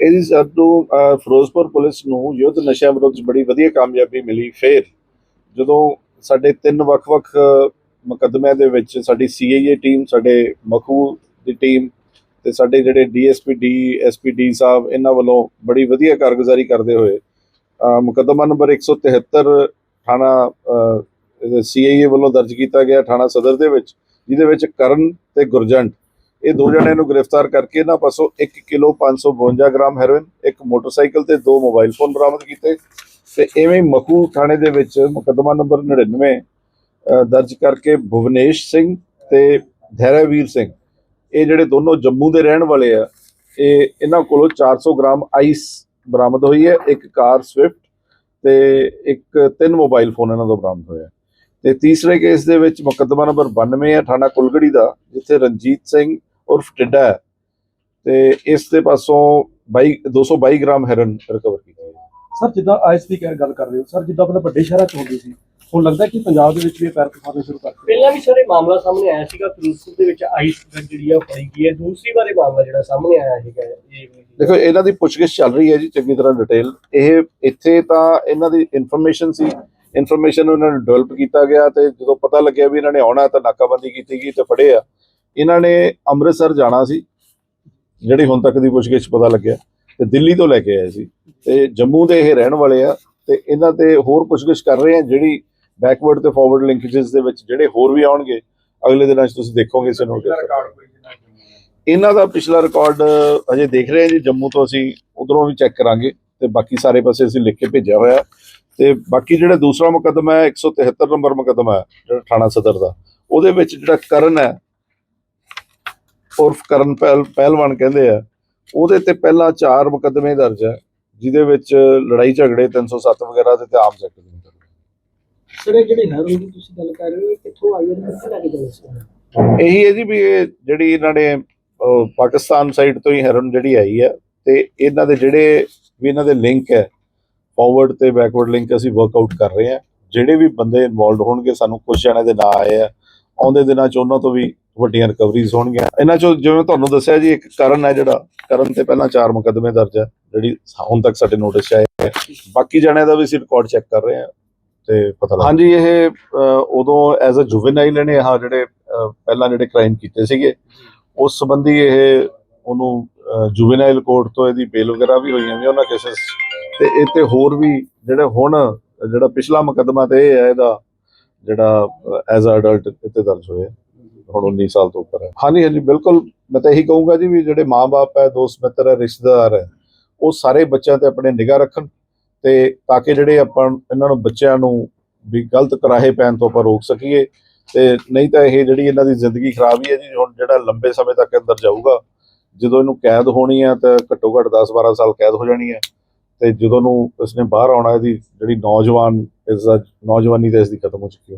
ਇਹਦੀ ਸਾਨੂੰ ਫਿਰੋਜ਼ਪੁਰ ਪੁਲਿਸ ਨੂੰ ਯੁੱਧ ਨਸ਼ਿਆਂ ਵਿਰੁੱਧ ਬੜੀ ਵਧੀਆ ਕਾਮਯਾਬੀ ਮਿਲੀ। ਫੇਰ ਜਦੋਂ ਸਾਡੇ ਤਿੰਨ ਵੱਖ-ਵੱਖ ਮੁਕੱਦਮਿਆਂ ਦੇ ਵਿੱਚ ਸਾਡੀ ਸੀਆਈਏ ਟੀਮ ਸਾਡੇ ਮਖੂ ਦੀ ਟੀਮ ਤੇ ਸਾਡੇ ਜਿਹੜੇ ਡੀਐਸਪੀ ਡੀਐਸਪੀ ਡੀ ਸਾਹਿਬ ਇਹਨਾਂ ਵੱਲੋਂ ਬੜੀ ਵਧੀਆ ਕਾਰਗੁਜ਼ਾਰੀ ਕਰਦੇ ਹੋਏ ਅਹ, ਮੁਕੱਦਮਾ ਨੰਬਰ 173 ਥਾਣਾ ਸੀਆਈਏ ਵੱਲੋਂ ਦਰਜ ਕੀਤਾ ਗਿਆ ਥਾਣਾ ਸਦਰ ਦੇ ਵਿੱਚ ਜਿਹਦੇ ਵਿੱਚ ਕਰਨ ਤੇ ਗੁਰਜੰਟ ਇਹ ਦੋ ਜਣਿਆਂ ਨੂੰ ਗ੍ਰਿਫਤਾਰ ਕਰਕੇ ਇਹਨਾਂ ਪਾਸੋਂ 1 ਕਿਲੋ 552 ਗ੍ਰਾਮ ਹੈਰੋਇਨ, ਇੱਕ ਮੋਟਰਸਾਈਕਲ ਤੇ ਦੋ ਮੋਬਾਈਲ ਫੋਨ ਬਰਾਮਦ ਕੀਤੇ ਤੇ ਐਵੇਂ ਮਖੂ ਥਾਣੇ ਦੇ ਵਿੱਚ ਮੁਕੱਦਮਾ ਨੰਬਰ 99 ਦਰਜ ਕਰਕੇ ਭੁਵਨੇਸ਼ ਸਿੰਘ ਤੇ ਧੈਰਵੀਰ ਸਿੰਘ, ਇਹ ਜਿਹੜੇ ਦੋਨੋਂ ਜੰਮੂ ਦੇ ਰਹਿਣ ਵਾਲੇ ਆ, ਇਹ ਇਹਨਾਂ ਕੋਲੋਂ 400 ਗ੍ਰਾਮ ਆਈਸ ਬਰਾਮਦ ਹੋਈ ਹੈ, ਇੱਕ ਕਾਰ ਸਵਿਫਟ ਤੇ ਇੱਕ ਤਿੰਨ ਮੋਬਾਈਲ ਫੋਨ ਇਹਨਾਂ ਤੋਂ ਬਰਾਮਦ ਹੋਇਆ ਤੇ ਤੀਸਰੇ ਕੇਸ ਦੇ ਵਿੱਚ ਮੁਕੱਦਮਾ ਨੰਬਰ 92 ਹੈ ਥਾਣਾ ਕੁਲਗੜੀ ਦਾ, ਜਿੱਥੇ ਰਣਜੀਤ ਸਿੰਘ ਉਰਫ ਟਿੱਡਾ ਹੈ ਤੇ ਇਸ ਦੇ ਪਾਸੋਂ 22 222 ਗ੍ਰਾਮ ਹੈਰਨ ਰਿਕਵਰ ਕੀਤੀ ਹੈ ਸਰ ਜਿੱਦਾਂ ਆਈਸ ਦੀ ਕਹਿ- ਗੱਲ ਕਰ ਰਹੇ ਹੋ ਸਰ ਜਿੱਦਾਂ ਆਪਣੇ ਵੱਡੇ ਸ਼ਹਿਰਾਂ 'ਚ ਹੁੰਦੀ ਸੀ ਹੁਣ ਲੱਗਦਾ ਕਿ ਪੰਜਾਬ ਦੇ ਵਿੱਚ ਵੀ ਇਹ ਪੈਰ ਪਸਾਰਨੇ ਸ਼ੁਰੂ ਕਰ ਦਿੱਤੇ। ਪਹਿਲਾਂ ਵੀ ਸਾਰੇ ਮਾਮਲਾ ਸਾਹਮਣੇ ਆਇਆ ਸੀਗਾ ਫਿਰੋਜ਼ਪੁਰ ਦੇ ਵਿੱਚ ਆਈਸ ਜਿਹੜੀ ਆ ਫੜੀ ਗਈ ਹੈ। ਦੂਸਰੀ ਵਾਰੇ ਮਾਮਲਾ ਜਿਹੜਾ ਸਾਹਮਣੇ ਆਇਆ ਹੈਗਾ ਇਹ। ਦੇਖੋ ਇਹਨਾਂ ਦੀ ਪੁੱਛਗਿੱਛ ਚੱਲ ਰਹੀ ਹੈ ਜੀ ਚੰਗੀ ਤਰ੍ਹਾਂ ਡਿਟੇਲ। ਇਹ ਇੱਥੇ ਤਾਂ ਇਹਨਾਂ ਦੀ ਇਨਫੋਰਮੇਸ਼ਨ ਸੀ ਇਨਫੋਰਮੇਸ਼ਨ ਨੂੰ ਇਹਨਾਂ ਨੂੰ ਡਿਵੈਲਪ ਕੀਤਾ ਗਿਆ ਤੇ ਜਦੋਂ ਪਤਾ ਲੱਗਿਆ ਵੀ ਇਹਨਾਂ ਨੇ ਆਉਣਾ ਤਾਂ ਨਾਕਾਬੰਦੀ ਕੀਤੀ ਗਈ ਤੇ ਫੜੇ ਆ। ਇਹਨਾਂ ਨੇ ਅੰਮ੍ਰਿਤਸਰ ਜਾਣਾ ਸੀ ਜਿਹੜੀ ਹੁਣ ਤੱਕ ਦੀ ਪੁੱਛਗਿੱਛ ਪਤਾ ਲੱਗਿਆ ਤੇ ਦਿੱਲੀ ਤੋਂ ਲੈ ਕੇ ਆਏ ਸੀ। ਤੇ ਜੰਮੂ ਦੇ ਇਹ ਰਹਿਣ ਵਾਲੇ ਆ ਤੇ ਇਹਨਾਂ ਤੇ ਹੋਰ ਪੁੱਛਗਿੱਛ ਕਰ ਰਹੇ ਆ ਜਿਹੜੀ ਬੈਕਵਰਡ ਤੇ ਫਾਰਵਰਡ ਲਿੰਕੇजेस ਦੇ ਵਿੱਚ ਜਿਹੜੇ ਹੋਰ ਵੀ ਆਉਣਗੇ ਅਗਲੇ ਦਿਨਾਂ 'ਚ ਤੁਸੀਂ ਦੇਖੋਗੇ ਇਸ ਨੂੰ। ਇਹਨਾਂ ਦਾ ਪਿਛਲਾ ਰਿਕਾਰਡ ਅਜੇ ਦੇਖ ਰਹੇ ਹਾਂ ਜੀ ਜੰਮੂ ਤੋਂ ਅਸੀਂ ਉਧਰੋਂ ਵੀ ਚੈੱਕ ਕਰਾਂਗੇ ਤੇ ਬਾਕੀ ਸਾਰੇ ਪਾਸੇ ਅਸੀਂ ਲਿਖ ਕੇ ਭੇਜਿਆ ਹੋਇਆ। ਤੇ ਬਾਕੀ ਜਿਹੜਾ ਦੂਸਰਾ ਮੁਕੱਦਮਾ ਹੈ 173 ਨੰਬਰ ਮੁਕੱਦਮਾ ਹੈ ਜਿਹੜਾ ਥਾਣਾ ਸਦਰ ਦਾ ਉਹਦੇ ਵਿੱਚ ਜਿਹੜਾ ਕਰਨ ਹੈ ਉਰਫ ਕਰਨ ਪਹਿਲ ਪਹਿਲਵਾਨ ਕਹਿੰਦੇ ਆ ਉਹਦੇ ਤੇ ਪਹਿਲਾਂ ਚਾਰ ਮੁਕੱਦਮੇ ਦਰਜ ਹੈ ਜਿਹਦੇ ਵਿੱਚ ਲੜਾਈ ਝਗੜੇ 307 ਵਗੈਰਾ ਤੇ ਆਮ ਐਕਟ ਦੇ ਮੁਕੱਦਮੇ ਸਰ ਇਹ ਜਿਹੜੀ ਹੈਰੋਇਨ ਦੀ ਤੁਸੀਂ ਗੱਲ ਕਰ ਰਹੇ ਹੋ ਕਿੱਥੋਂ ਆਈ ਹੈ ਕਿੱਥੇ ਲੈ ਕੇ ਜਾਣੀ ਸੀ? ਇਹੀ ਹੈ ਜੀ ਵੀ ਇਹ ਜਿਹੜੀ ਇਹਨਾਂ ਨੇ ਪਾਕਿਸਤਾਨ ਸਾਈਡ ਤੋਂ ਹੀ ਹੈਰਨ ਜਿਹੜੀ ਆਈ ਹੈ ਤੇ ਇਹਨਾਂ ਦੇ ਜਿਹੜੇ ਵੀ ਇਹਨਾਂ ਦੇ ਲਿੰਕ ਹੈ ਫਾਰਵਰਡ ਤੇ ਬੈਕਵਰਡ ਲਿੰਕ ਅਸੀਂ ਵਰਕਆਊਟ ਕਰ ਰਹੇ ਹਾਂ ਜਿਹੜੇ ਵੀ ਬੰਦੇ ਇਨਵੋਲਡ ਹੋਣਗੇ ਸਾਨੂੰ ਕੁਝ ਜਣਿਆਂ ਦੇ ਨਾਂ ਆਏ ਆ ਆਉਂਦੇ ਦਿਨਾਂ ਚ ਉਹਨਾਂ ਤੋਂ ਵੀ ਵੱਡੀਆਂ ਰਿਕਵਰੀਜ਼ ਹੋਣਗੀਆਂ। ਇਹਨਾਂ ਚੋਂ ਜਿਵੇਂ ਤੁਹਾਨੂੰ ਦੱਸਿਆ ਜੀ, ਇੱਕ ਕਰਨ ਹੈ ਜਿਹੜਾ, ਕਰਨ ਤੇ ਪਹਿਲਾਂ ਚਾਰ ਮੁਕੱਦਮੇ ਦਰਜ ਹੈ, ਜਿਹੜੀ ਹੁਣ ਤੱਕ ਸਾਡੇ ਨੋਟਿਸ 'ਚ ਆਏ ਹੈ। ਬਾਕੀ ਜਣਿਆਂ ਦਾ ਵੀ ਅਸੀਂ ਰਿਕਾਰਡ ਚੈੱਕ ਕਰ ਰਹੇ ਹਾਂ ਤੇ ਪਤਾ ਲੱਗ ਹਾਂਜੀ, ਇਹ ਉਦੋਂ ਐਜ਼ ਅ ਜੁਵੇਨਾਈਲ ਨੇ ਆਹ ਜਿਹੜੇ ਪਹਿਲਾਂ ਜਿਹੜੇ ਕ੍ਰਾਈਮ ਕੀਤੇ ਸੀਗੇ, ਉਸ ਸੰਬੰਧੀ ਇਹ ਉਹਨੂੰ ਜੁਵੇਨਾਈਲ ਕੋਰਟ ਤੋਂ ਇਹਦੀ ਬੇਲ ਵਗੈਰਾ ਵੀ ਹੋਈਆਂ ਵੀ ਉਹਨਾਂ ਕੇਸਸ ਤੇ ਇਹ ਤੇ ਹੋਰ ਵੀ ਜਿਹੜੇ ਹੁਣ, ਜਿਹੜਾ ਪਿਛਲਾ ਮੁਕੱਦਮਾ ਤੇ ਇਹ ਹੈ, ਇਹਦਾ ਜਿਹੜਾ ਐਜ਼ ਅ ਅਡਲਟ ਇੱਥੇ ਦਰਜ ਹੋਇਆ। ਹੁਣ 19 ਸਾਲ ਤੋਂ ਉੱਪਰ ਹੈ। ਹਾਂਜੀ ਹਾਂਜੀ, ਬਿਲਕੁਲ। ਮੈਂ ਤਾਂ ਇਹੀ ਕਹੂੰਗਾ ਜੀ ਵੀ ਜਿਹੜੇ ਮਾਪੇ ਹੈ, ਦੋਸਤ, ਮਿੱਤਰ ਹੈ, ਰਿਸ਼ਤੇਦਾਰ ਹੈ, ਉਹ ਸਾਰੇ ਬੱਚਿਆਂ ਤੇ ਆਪਣੇ ਨਿਗਾਹ ਰੱਖਣ ਤੇ ਤਾਂ ਕਿ ਜਿਹੜੇ ਆਪਾਂ ਇਹਨਾਂ ਨੂੰ ਬੱਚਿਆਂ ਨੂੰ ਵੀ ਗਲਤ ਕਰਾਹੇ ਪੈਣ ਤੋਂ ਆਪਾਂ ਰੋਕ ਸਕੀਏ ਤੇ ਨਹੀਂ ਤਾਂ ਇਹ ਜਿਹੜੀ ਇਹਨਾਂ ਦੀ ਜ਼ਿੰਦਗੀ ਖਰਾਬ ਹੀ ਹੈ ਜੀ, ਹੁਣ ਜਿਹੜਾ ਲੰਬੇ ਸਮੇਂ ਤੱਕ ਅੰਦਰ ਜਾਊਗਾ, ਜਦੋਂ ਇਹਨੂੰ ਕੈਦ ਹੋਣੀ ਹੈ ਤਾਂ ਘੱਟੋ ਘੱਟ 10 12 ਸਾਲ ਕੈਦ ਹੋ ਜਾਣੀ ਹੈ ਤੇ ਜਦੋਂ ਨੂੰ ਇਸਨੇ ਬਾਹਰ ਆਉਣਾ, ਇਹਦੀ ਜਿਹੜੀ ਨੌਜਵਾਨ, ਇਸ ਦਾ ਨੌਜਵਾਨੀ ਤਾਂ ਇਸ ਦੀ ਖਤਮ ਹੋ ਚੁੱਕੀ ਹੈ।